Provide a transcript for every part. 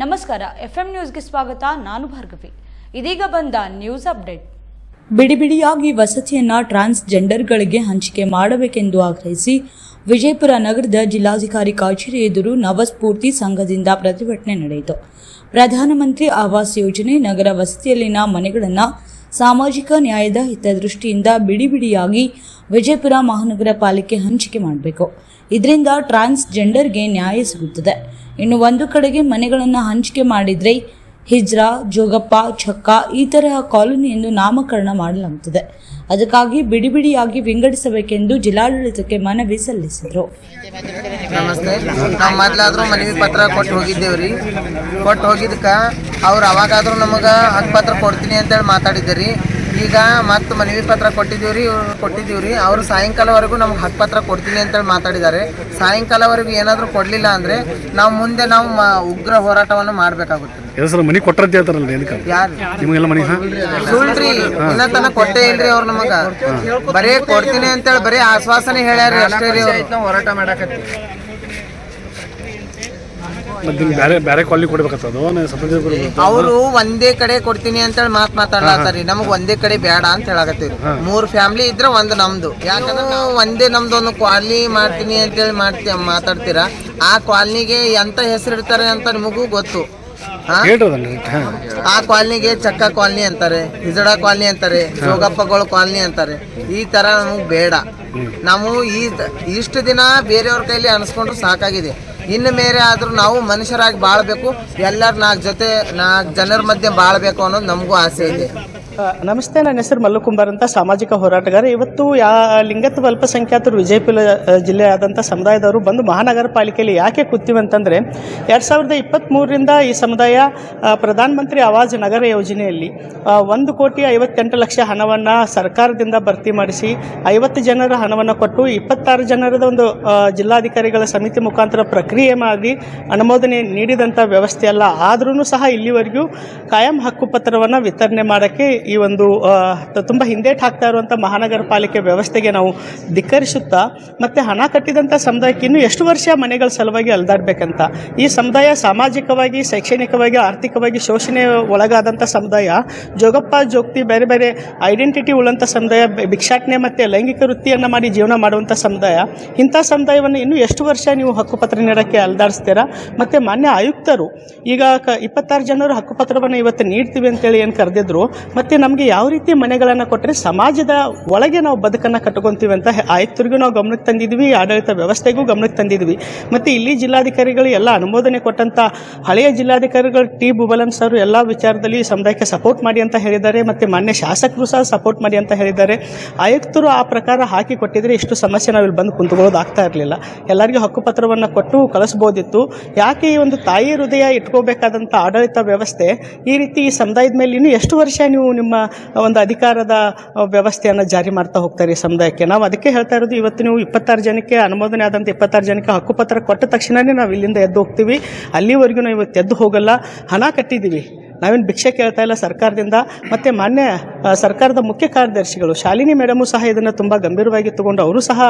ನಮಸ್ಕಾರ, ಎಫ್ಎಂ ನ್ಯೂಸ್ಗೆ ಸ್ವಾಗತ, ನಾನು ಭಾರ್ಗವಿ. ಇದೀಗ ಬಂದ ನ್ಯೂಸ್ ಅಪ್ಡೇಟ್. ಬಿಡಿ ಬಿಡಿಯಾಗಿ ವಸತಿಯನ್ನ ಟ್ರಾನ್ಸ್ಜೆಂಡರ್ಗಳಿಗೆ ಹಂಚಿಕೆ ಮಾಡಬೇಕೆಂದು ಆಗ್ರಹಿಸಿ ವಿಜಯಪುರ ನಗರದ ಜಿಲ್ಲಾಧಿಕಾರಿ ಕಚೇರಿ ಎದುರು ನವಸ್ಫೂರ್ತಿ ಸಂಘದಿಂದ ಪ್ರತಿಭಟನೆ ನಡೆಯಿತು. ಪ್ರಧಾನಮಂತ್ರಿ ಆವಾಸ್ ಯೋಜನೆ ನಗರ ವಸತಿಯಲ್ಲಿನ ಮನೆಗಳನ್ನು ಸಾಮಾಜಿಕ ನ್ಯಾಯದ ಹಿತದೃಷ್ಟಿಯಿಂದ ಬಿಡಿ ಬಿಡಿಯಾಗಿ ವಿಜಯಪುರ ಮಹಾನಗರ ಪಾಲಿಕೆ ಹಂಚಿಕೆ ಮಾಡಬೇಕು. ಇದರಿಂದ ಟ್ರಾನ್ಸ್ಜೆಂಡರ್ಗೆ ನ್ಯಾಯ ಸಿಗುತ್ತದೆ. ಇನ್ನು ಒಂದು ಕಡೆಗೆ ಮನೆಗಳನ್ನು ಹಂಚಿಕೆ ಮಾಡಿದರೆ ಹಿಜ್ರಾ, ಜೋಗಪ್ಪ, ಛಕ್ಕ ಈ ತರಹ ಕಾಲೋನಿಯನ್ನು ನಾಮಕರಣ ಮಾಡಲಾಗುತ್ತದೆ. ಅದಕ್ಕಾಗಿ ಬಿಡಿ ಬಿಡಿಯಾಗಿ ವಿಂಗಡಿಸಬೇಕೆಂದು ಜಿಲ್ಲಾಡಳಿತಕ್ಕೆ ಮನವಿ ಸಲ್ಲಿಸಿದರು. ನಮಸ್ತೆ. ನಾವು ಮೊದ್ಲಾದ್ರೂ ಮನವಿ ಪತ್ರ ಕೊಟ್ಟು ಹೋಗಿದ್ದೇವ್ರಿ. ಕೊಟ್ಟು ಹೋಗಿದ್ದಕ್ಕೆ ಅವ್ರು ಅವಾಗಾದ್ರೂ ನಮಗೆ ಹಕ್ಕು ಪತ್ರ ಕೊಡ್ತೀನಿ ಅಂತೇಳಿ ಮಾತಾಡಿದ್ದೀರಿ ಈಗ ಮತ್ತೆ ಮನವಿ ಪತ್ರ ಕೊಟ್ಟಿದ್ದೀವ್ರಿ ಕೊಟ್ಟಿದ್ದೀವಿ ಕೊಟ್ಟಿದ್ದೀವ್ರಿ ಅವರು ಸಾಯಂಕಾಲವರೆಗೂ ನಮ್ಗೆ ಹಕ್ಕು ಪತ್ರ ಕೊಡ್ತೀನಿ ಅಂತೇಳಿ ಮಾತಾಡಿದ್ದಾರೆ. ಸಾಯಂಕಾಲವರೆಗೂ ಏನಾದರೂ ಕೊಡಲಿಲ್ಲ ಅಂದರೆ ನಾವು ಮುಂದೆ ನಾವು ಮ ಉಗ್ರ ಹೋರಾಟವನ್ನು ಮಾಡಬೇಕಾಗುತ್ತೆ. ಸರ್ ಮನೆ ಕೊಟ್ಟರಂತ ಹೇಳ್ತಾರಲ್ಲ ಏನಕ್ಕೆ ಯಾರು? ನಿಮಗೆಲ್ಲ ಮನೆ ಹಾಂ ಸುಳ್ರಿ ಇನ್ನ ತನಕ ಕೊಟ್ಟೇ ಇಲ್ರಿ ಅವ್ರು ನಮಗೆ. ಬರೇ ಕೊಡ್ತೀನಿ ಅಂತೇಳಿ ಬರೀ ಆಶ್ವಾಸನೆ ಹೇಳ್ಯಾರ ಅಷ್ಟೇ ರೀ ಹೋರಾಟ ಮಾಡಕತ್ತಿ ಮತ್ತೆ ನಿಮ್ಗೆ ಬೇರೆ ಬೇರೆ ಕಾಲನಿ ಕೊಡ್ಬೇಕಾಗ್ತದ ಸಪ್ರೇಟ್ ಕೊಡ್ಬೇಕು ಅವರು ಒಂದೇ ಕಡೆ ಕೊಡ್ತೀನಿ ಅಂತೇಳಿ ಮಾತ್ ಮಾತಾಡ್ಲಾತಾರಿ ನಮಗ್ ಒಂದೇ ಕಡೆ ಬೇಡ ಅಂತ ಹೇಳಕತ್ತೀವಿ ಮೂರ್ ಫ್ಯಾಮಿಲಿ ಇದ್ರೆ ಒಂದ್ ನಮ್ದು. ಯಾಕಂದ್ರೆ ನಾವು ಒಂದೇ ನಮ್ದು ಒಂದು ಕಾಲನಿ ಮಾಡ್ತೀನಿ ಅಂತೇಳಿ ಮಾಡ್ತಿ ಮಾತಾಡ್ತೀರಾ? ಆ ಕಾಲನಿಗೆ ಎಂತ ಹೆಸರು ಇಡ್ತಾರೆ ಅಂತ ನಿಮಗೂ ಗೊತ್ತು. ಹಾ? ಆ ಕಾಲನಿಗೆ ಚಕ್ಕ ಕಾಲನಿ ಅಂತಾರೆ ಹಿಜಡ ಕಾಲನಿ ಅಂತಾರೆ ಯೋಗಪ್ಪಗಳ ಕಾಲನಿ ಅಂತಾರೆ. ಈ ತರ ನಮಗ್ ಬೇಡ. ನಾವು ಈ ಇಷ್ಟು ದಿನ ಬೇರೆಯವ್ರ ಕೈಲಿ ಅನ್ಸ್ಕೊಂಡ್ರು ಸಾಕಾಗಿದೆ. ಇನ್ನು ಮೇರೆ ಆದರೂ ನಾವು ಮನುಷ್ಯರಾಗಿ ಬಾಳಬೇಕು. ಎಲ್ಲರ ನಾಲ್ಕು ಜೊತೆ, ನಾಲ್ಕು ಜನರ ಮಧ್ಯೆ ಬಾಳಬೇಕು ಅನ್ನೋದು ನಮಗೂ ಆಸೆ ಇದೆ. ನಮಸ್ತೆ, ನನ್ನ ಹೆಸರು ಮಲ್ಲುಕುಂಬಾರ್ ಅಂತ, ಸಾಮಾಜಿಕ ಹೋರಾಟಗಾರ. ಇವತ್ತು ಯಾ, ಲಿಂಗತ್ವ ಅಲ್ಪಸಂಖ್ಯಾತರು, ವಿಜಯಪುರ ಜಿಲ್ಲೆ ಜಿಲ್ಲೆಯಾದಂಥ ಸಮುದಾಯದವರು ಬಂದು ಮಹಾನಗರ ಪಾಲಿಕೆಯಲ್ಲಿ ಯಾಕೆ ಕೂತೀವಿ ಅಂತಂದರೆ, ಎರಡು ಸಾವಿರದ ಇಪ್ಪತ್ತ್ಮೂರರಿಂದ ಈ ಸಮುದಾಯ ಪ್ರಧಾನಮಂತ್ರಿ ಆವಾಜ್ ನಗರ ಯೋಜನೆಯಲ್ಲಿ ಒಂದು ಕೋಟಿ ಐವತ್ತೆಂಟು ಲಕ್ಷ ಹಣವನ್ನು ಸರ್ಕಾರದಿಂದ ಭರ್ತಿ ಮಾಡಿಸಿ, ಐವತ್ತು ಜನರ ಹಣವನ್ನು ಕೊಟ್ಟು, ಇಪ್ಪತ್ತಾರು ಜನರದ ಒಂದು ಜಿಲ್ಲಾಧಿಕಾರಿಗಳ ಸಮಿತಿ ಮುಖಾಂತರ ಪ್ರಕ್ರಿಯೆ ಮಾಡಿ ಅನುಮೋದನೆ ನೀಡಿದಂಥ ವ್ಯವಸ್ಥೆ ಅಲ್ಲ. ಆದ್ರೂ ಸಹ ಇಲ್ಲಿವರೆಗೂ ಕಾಯಂ ಹಕ್ಕುಪತ್ರವನ್ನು ವಿತರಣೆ ಮಾಡೋಕ್ಕೆ ಈ ಒಂದು ತುಂಬ ಹಿಂದೇಟ್ ಹಾಕ್ತಾ ಇರುವಂಥ ಮಹಾನಗರ ಪಾಲಿಕೆ ವ್ಯವಸ್ಥೆಗೆ ನಾವು ಧಿಕ್ಕರಿಸುತ್ತಾ, ಮತ್ತು ಹಣ ಕಟ್ಟಿದಂಥ ಸಮುದಾಯಕ್ಕೆ ಇನ್ನೂ ಎಷ್ಟು ವರ್ಷ ಮನೆಗಳ ಸಲುವಾಗಿ ಅಲ್ದಾಡ್ಬೇಕಂತ. ಈ ಸಮುದಾಯ ಸಾಮಾಜಿಕವಾಗಿ, ಶೈಕ್ಷಣಿಕವಾಗಿ, ಆರ್ಥಿಕವಾಗಿ ಶೋಷಣೆ ಒಳಗಾದಂಥ ಸಮುದಾಯ, ಜೋಗಪ್ಪ ಜೋಗ್ತಿ ಬೇರೆ ಬೇರೆ ಐಡೆಂಟಿಟಿ ಉಳ್ಳಂಥ ಸಮುದಾಯ ಭಿಕ್ಷಾಟನೆ ಮತ್ತು ಲೈಂಗಿಕ ವೃತ್ತಿಯನ್ನು ಮಾಡಿ ಜೀವನ ಮಾಡುವಂಥ ಸಮುದಾಯ, ಇಂಥ ಸಮುದಾಯವನ್ನು ಇನ್ನೂ ಎಷ್ಟು ವರ್ಷ ನೀವು ಹಕ್ಕುಪತ್ರ ನೀಡೋಕ್ಕೆ ಅಲ್ದಾಡಿಸ್ತೀರಾ? ಮತ್ತು ಮಾನ್ಯ ಆಯುಕ್ತರು, ಈಗ ಕ, ಇಪ್ಪತ್ತಾರು ಜನರು ಹಕ್ಕುಪತ್ರವನ್ನು ಇವತ್ತು ನೀಡ್ತೀವಿ ಅಂತೇಳಿ ಏನು ಕರೆದಿದ್ರು, ಮತ್ತು ನಮಗೆ ಯಾವ ರೀತಿ ಮನೆಗಳನ್ನು ಕೊಟ್ಟರೆ ಸಮಾಜದ ಒಳಗೆ ನಾವು ಬದುಕನ್ನು ಕಟ್ಕೊತೀವಿ ಅಂತ ಆಯುಕ್ತರಿಗೂ ನಾವು ಗಮನಕ್ಕೆ ತಂದಿದ್ವಿ, ಆಡಳಿತ ವ್ಯವಸ್ಥೆಗೂ ಗಮನಕ್ಕೆ ತಂದಿದ್ವಿ. ಮತ್ತೆ ಇಲ್ಲಿ ಜಿಲ್ಲಾಧಿಕಾರಿಗಳು ಎಲ್ಲ ಅನುಮೋದನೆ ಕೊಟ್ಟಂತ ಹಳೆಯ ಜಿಲ್ಲಾಧಿಕಾರಿಗಳು ಟಿ ಬುಬಲನ್ ಸರ್ ಎಲ್ಲ ವಿಚಾರದಲ್ಲಿ ಸಮುದಾಯಕ್ಕೆ ಸಪೋರ್ಟ್ ಮಾಡಿ ಅಂತ ಹೇಳಿದ್ದಾರೆ, ಮತ್ತೆ ಮಾನ್ಯ ಶಾಸಕರು ಸಹ ಸಪೋರ್ಟ್ ಮಾಡಿ ಅಂತ ಹೇಳಿದ್ದಾರೆ. ಆಯುಕ್ತರು ಆ ಪ್ರಕಾರ ಹಾಕಿ ಕೊಟ್ಟಿದ್ರೆ ಇಷ್ಟು ಸಮಸ್ಯೆ ನಾವು ಇಲ್ಲಿ ಬಂದು ಕುಂತ್ಕೊಳ್ಳೋದು ಆಗ್ತಾ ಇರಲಿಲ್ಲ. ಎಲ್ಲರಿಗೂ ಹಕ್ಕುಪತ್ರವನ್ನು ಕೊಟ್ಟು ಕಳಿಸ್ಬೋದಿತ್ತು. ಯಾಕೆ ಈ ಒಂದು ತಾಯಿ ಹೃದಯ ಇಟ್ಕೋಬೇಕಾದಂಥ ಆಡಳಿತ ವ್ಯವಸ್ಥೆ ಈ ರೀತಿ ಈ ಸಮುದಾಯದ ಮೇಲೆ ಇನ್ನೂ ಎಷ್ಟು ವರ್ಷ ನೀವು ನಿಮ್ಮ ಒಂದು ಅಧಿಕಾರದ ವ್ಯವಸ್ಥೆಯನ್ನು ಜಾರಿ ಮಾಡ್ತಾ ಹೋಗ್ತಾರೆ ಈ ಸಮುದಾಯಕ್ಕೆ. ನಾವು ಅದಕ್ಕೆ ಹೇಳ್ತಾ ಇರೋದು ಇವತ್ತು ನೀವು ಇಪ್ಪತ್ತಾರು ಜನಕ್ಕೆ ಅನುಮೋದನೆ ಆದಂಥ ಇಪ್ಪತ್ತಾರು ಜನಕ್ಕೆ ಹಕ್ಕುಪತ್ರ ಕೊಟ್ಟ ತಕ್ಷಣವೇ ನಾವು ಇಲ್ಲಿಂದ ಎದ್ದು ಹೋಗ್ತೀವಿ. ಅಲ್ಲಿವರೆಗೂ ನಾವು ಇವತ್ತು ಎದ್ದು ಹೋಗಲ್ಲ. ಹಣ ಕಟ್ಟಿದ್ದೀವಿ. ನಾವೇನು ಭಿಕ್ಷೆ ಕೇಳ್ತಾ ಇಲ್ಲ ಸರ್ಕಾರದಿಂದ, ಮತ್ತು ಮಾನ್ಯ ಸರ್ಕಾರದ ಮುಖ್ಯ ಕಾರ್ಯದರ್ಶಿಗಳು, ಶಾಲಿನಿ ಮೇಡಮು ಸಹ ಇದನ್ನು ತುಂಬ ಗಂಭೀರವಾಗಿ ತಗೊಂಡು ಅವರು ಸಹ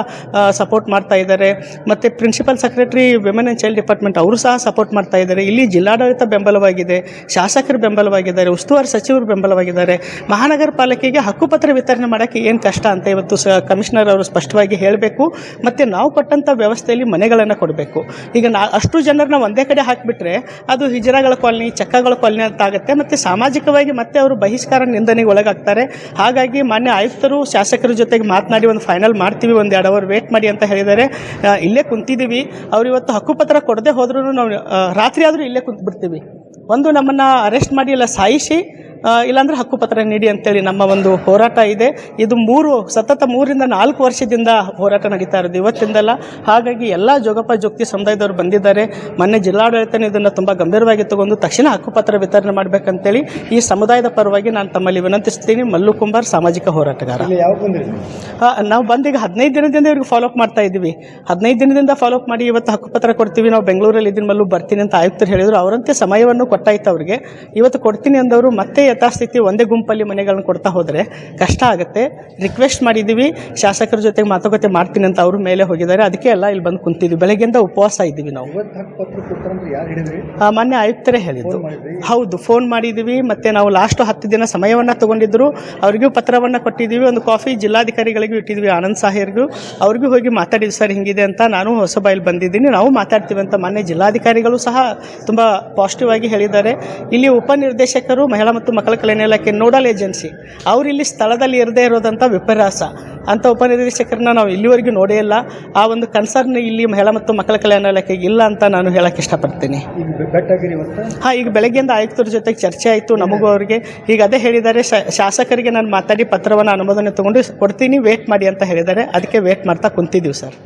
ಸಪೋರ್ಟ್ ಮಾಡ್ತಾ ಇದ್ದಾರೆ. ಮತ್ತು principal secretary women and child department ಅವರು ಸಹ ಸಪೋರ್ಟ್ ಮಾಡ್ತಾ ಇದ್ದಾರೆ. ಇಲ್ಲಿ ಜಿಲ್ಲಾಡಳಿತ ಬೆಂಬಲವಾಗಿದೆ, ಶಾಸಕರು ಬೆಂಬಲವಾಗಿದ್ದಾರೆ, ಉಸ್ತುವಾರಿ ಸಚಿವರು ಬೆಂಬಲವಾಗಿದ್ದಾರೆ. ಮಹಾನಗರ ಪಾಲಿಕೆಗೆ ಹಕ್ಕುಪತ್ರ ವಿತರಣೆ ಮಾಡೋಕ್ಕೆ ಏನು ಕಷ್ಟ ಅಂತ ಇವತ್ತು ಸ, ಕಮಿಷನರ್ ಅವರು ಸ್ಪಷ್ಟವಾಗಿ ಹೇಳಬೇಕು. ಮತ್ತು ನಾವು ಕೊಟ್ಟಂಥ ವ್ಯವಸ್ಥೆಯಲ್ಲಿ ಮನೆಗಳನ್ನು ಕೊಡಬೇಕು. ಈಗ ನಾ, ಅಷ್ಟು ಜನರನ್ನ ಒಂದೇ ಕಡೆ ಹಾಕಿಬಿಟ್ರೆ ಅದು ಹಿಜರಾಗಳ ಕಾಲನಿ, ಚಕ್ಕಗಳ ಕಾಲನಿ ಅಂತ ಆಗುತ್ತೆ. ಮತ್ತು ಸಾಮಾಜಿಕವಾಗಿ ಮತ್ತೆ ಅವರು ಬಹಿಷ್ಕಾರ ನಿಂದನೆಗೆ ಒಳಗಾಗ್ತಾರೆ. ಹಾಗಾಗಿ ಮಾನ್ಯ ಆಯುಕ್ತರು, ಶಾಸಕರ ಜೊತೆಗೆ ಮಾತನಾಡಿ ಒಂದು ಫೈನಲ್ ಮಾಡ್ತೀವಿ, ಒಂದು ಎರಡು ಅವರ್ ವೇಟ್ ಮಾಡಿ ಅಂತ ಹೇಳಿದ್ದಾರೆ. ಇಲ್ಲೇ ಕುಂತಿದ್ದೀವಿ. ಅವ್ರು ಇವತ್ತು ಹಕ್ಕುಪತ್ರ ಕೊಡದೆ ಹೋದ್ರೂ ನಾವು ರಾತ್ರಿ ಆದರೂ ಇಲ್ಲೇ ಕುಂತ್ಬಿಡ್ತೀವಿ. ಒಂದು ನಮ್ಮನ್ನು ಅರೆಸ್ಟ್ ಮಾಡಿ ಇಲ್ಲ ಸಾಯಿಸಿ ಇಲ್ಲಾಂದರೆ ಹಕ್ಕುಪತ್ರ ನೀಡಿ ಅಂತೇಳಿ ನಮ್ಮ ಒಂದು ಹೋರಾಟ ಇದೆ. ಇದು ಮೂರು ಸತತ ಮೂರಿಂದ ನಾಲ್ಕು ವರ್ಷದಿಂದ ಹೋರಾಟ ನಡೀತಾ ಇರೋದು. ಇವತ್ತಿಂದಲ್ಲ ಹಾಗಾಗಿ ಎಲ್ಲ ಜೋಗಪ್ಪ ಜೋಗ್ತಿ ಸಮುದಾಯದವರು ಬಂದಿದ್ದಾರೆ. ಮೊನ್ನೆ ಜಿಲ್ಲಾಡಳಿತನ ಇದನ್ನು ತುಂಬ ಗಂಭೀರವಾಗಿ ತಗೊಂಡು ತಕ್ಷಣ ಹಕ್ಕುಪತ್ರ ವಿತರಣೆ ಮಾಡಬೇಕಂತೇಳಿ ಈ ಸಮುದಾಯದ ಪರವಾಗಿ ನಾನು ತಮ್ಮಲ್ಲಿ ವಿನಂತಿಸ್ತೀನಿ. ಮಲ್ಲು ಕುಂಬಾರ್ ಸಾಮಾಜಿಕ ಹೋರಾಟಗಾರ. ನಾವು? ಬಂದೀಗ ಹದಿನೈದು ದಿನದಿಂದ ಇವ್ರಿಗೆ ಫಾಲೋಅಪ್ ಮಾಡ್ತಾ ಇದ್ದೀವಿ. ಹದಿನೈದು ದಿನದಿಂದ ಫಾಲೋಅಪ್ ಮಾಡಿ ಇವತ್ತು ಹಕ್ಕುಪತ್ರ ಕೊಡ್ತೀವಿ. ನಾವು ಬೆಂಗಳೂರಲ್ಲಿ ಇದನ್ನ ಮಲ್ಲು ಬರ್ತೀನಿ ಅಂತ ಆಯುಕ್ತರು ಹೇಳಿದರು. ಅವರಂತೆ ಸಮಯವನ್ನು ಕೊಟ್ಟಾಯ್ತು ಅವ್ರಿಗೆ ಇವತ್ತು ಕೊಡ್ತೀನಿ ಅಂದವರು ಮತ್ತೆ ಯಥಾಸ್ಥಿತಿ ಒಂದೇ ಗುಂಪಲ್ಲಿ ಮನೆಗಳನ್ನ ಕೊಡ್ತಾ ಹೋದರೆ ಕಷ್ಟ ಆಗುತ್ತೆ. ರಿಕ್ವೆಸ್ಟ್ ಮಾಡಿದ್ದೀವಿ ಶಾಸಕರ ಜೊತೆಗೆ ಮಾತುಕತೆ ಮಾಡ್ತೀನಿ ಅಂತ ಅವರು ಮೇಲೆ ಹೋಗಿದ್ದಾರೆ. ಅದಕ್ಕೆ ಎಲ್ಲ ಇಲ್ಲಿ ಬಂದು ಕುಂತಿದ್ವಿ. ಬೆಳಗ್ಗೆಯಿಂದ ಉಪವಾಸ ಇದ್ದೀವಿ ನಾವು. ಆ, ಮಾನ್ಯ ಆಯುಕ್ತರೇ ಹೇಳಿದ್ದು. ಹೌದು ಫೋನ್ ಮಾಡಿದ್ದೀವಿ ಮತ್ತೆ ನಾವು ಲಾಸ್ಟ್ ಹತ್ತು ದಿನ ಸಮಯವನ್ನು ತಗೊಂಡಿದ್ದರು ಅವ್ರಿಗೂ ಪತ್ರವನ್ನು ಕೊಟ್ಟಿದ್ದೀವಿ ಒಂದು ಕಾಫಿ ಜಿಲ್ಲಾಧಿಕಾರಿಗಳಿಗೂ ಇಟ್ಟಿದ್ವಿ ಆನಂದ್ ಸಾಹೇರ್ಗೂ. ಅವ್ರಿಗೂ ಹೋಗಿ ಮಾತಾಡಿದ್ವಿ ಸರ್ ಹಿಂಗಿದೆ ಅಂತ ನಾನು ಹೊಸಬಾಯಿಲ್ ಬಂದಿದ್ದೀನಿ. ನಾವು ಮಾತಾಡ್ತೀವಿ ಅಂತ ಮೊನ್ನೆ ಜಿಲ್ಲಾಧಿಕಾರಿಗಳು ಸಹ ತುಂಬ ಪಾಸಿಟಿವ್ ಆಗಿ ಹೇಳಿದ್ದಾರೆ. ಇಲ್ಲಿ ಉಪನಿರ್ದೇಶಕರು ಮಹಿಳಾ ಮತ್ತು ಮಕ್ಕಳ ಕಲ್ಯಾಣ ಇಲಾಖೆ ನೋಡಲ್ ಏಜೆನ್ಸಿ, ಅವರು ಇಲ್ಲಿ ಸ್ಥಳದಲ್ಲಿ ಇರದೇ ಇರೋದಂಥ ವಿಪರ್ಯಾಸ. ಅಂತ ಉಪನಿರ್ದೇಶಕರನ್ನ ನಾವು ಇಲ್ಲಿವರೆಗೂ ನೋಡೇ ಇಲ್ಲ. ಆ ಒಂದು ಕನ್ಸರ್ನ್ ಇಲ್ಲಿ ಮಹಿಳಾ ಮತ್ತು ಮಕ್ಕಳ ಕಲ್ಯಾಣ ಇಲಾಖೆಗೆ ಇಲ್ಲ ಅಂತ ನಾನು ಹೇಳಕ್ಕೆ ಇಷ್ಟಪಡ್ತೀನಿ. ಹಾಂ, ಈಗ ಬೆಳಗ್ಗೆಯಿಂದ ಆಯುಕ್ತರ ಜೊತೆಗೆ ಚರ್ಚೆ ಆಯಿತು ನಮಗೂ ಅವರಿಗೆ. ಈಗ ಅದೇ ಹೇಳಿದ್ದಾರೆ ಶಾಸಕರಿಗೆ ನಾನು ಮಾತಾಡಿ ಪತ್ರವನ್ನು ಅನುಮೋದನೆ ತಗೊಂಡು ಕೊಡ್ತೀನಿ ವೇಟ್ ಮಾಡಿ ಅಂತ ಹೇಳಿದ್ದಾರೆ. ಅದಕ್ಕೆ ವೇಟ್ ಮಾಡ್ತಾ ಕುಂತಿದ್ದೀವಿ ಸರ್.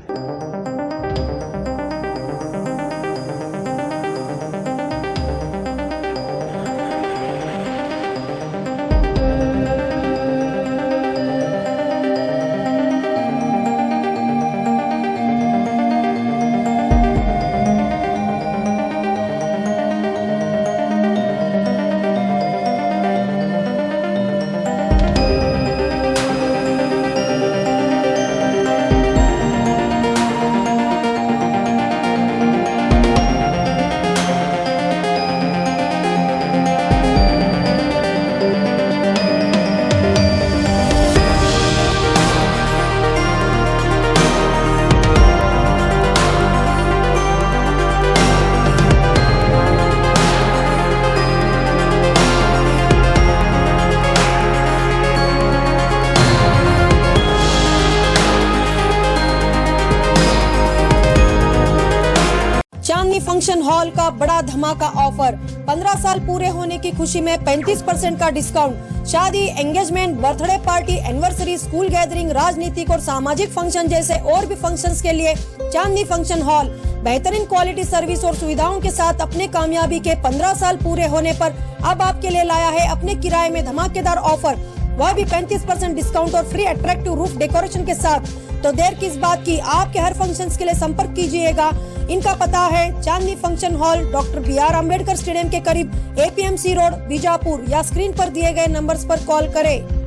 चांदनी फ़ंक्शन हॉल का बड़ा धमाका ऑफ़र। 15 साल पूरे होने की खुशी में 35 परसेंट का डिस्काउंट। शादी engagement birthday party anniversary school gathering राजनीतिक और सामाजिक फ़ंक्शन जैसे और भी फ़ंक्शंस के लिए चांदनी फ़ंक्शन हॉल बेहतरीन क्वालिटी सर्विस और सुविधाओं के साथ अपने कामयाबी के 15 साल पूरे होने पर अब आपके लिए लाया है अपने किराए में धमाकेदार ऑफ़र। वह भी 35 परसेंट डिस्काउंट और फ्री अट्रैक्टिव रूफ डेकोरेशन के साथ। तो देर किस बात की? आपके हर फ़ंक्शंस के लिए संपर्क कीजिएगा। इनका पता है, Chandni function hall doctor B R Ambedkar stadium के करीब एपीएमसी रोड बीजापुर। या स्क्रीन पर दिए गए नंबर्स पर कॉल करें।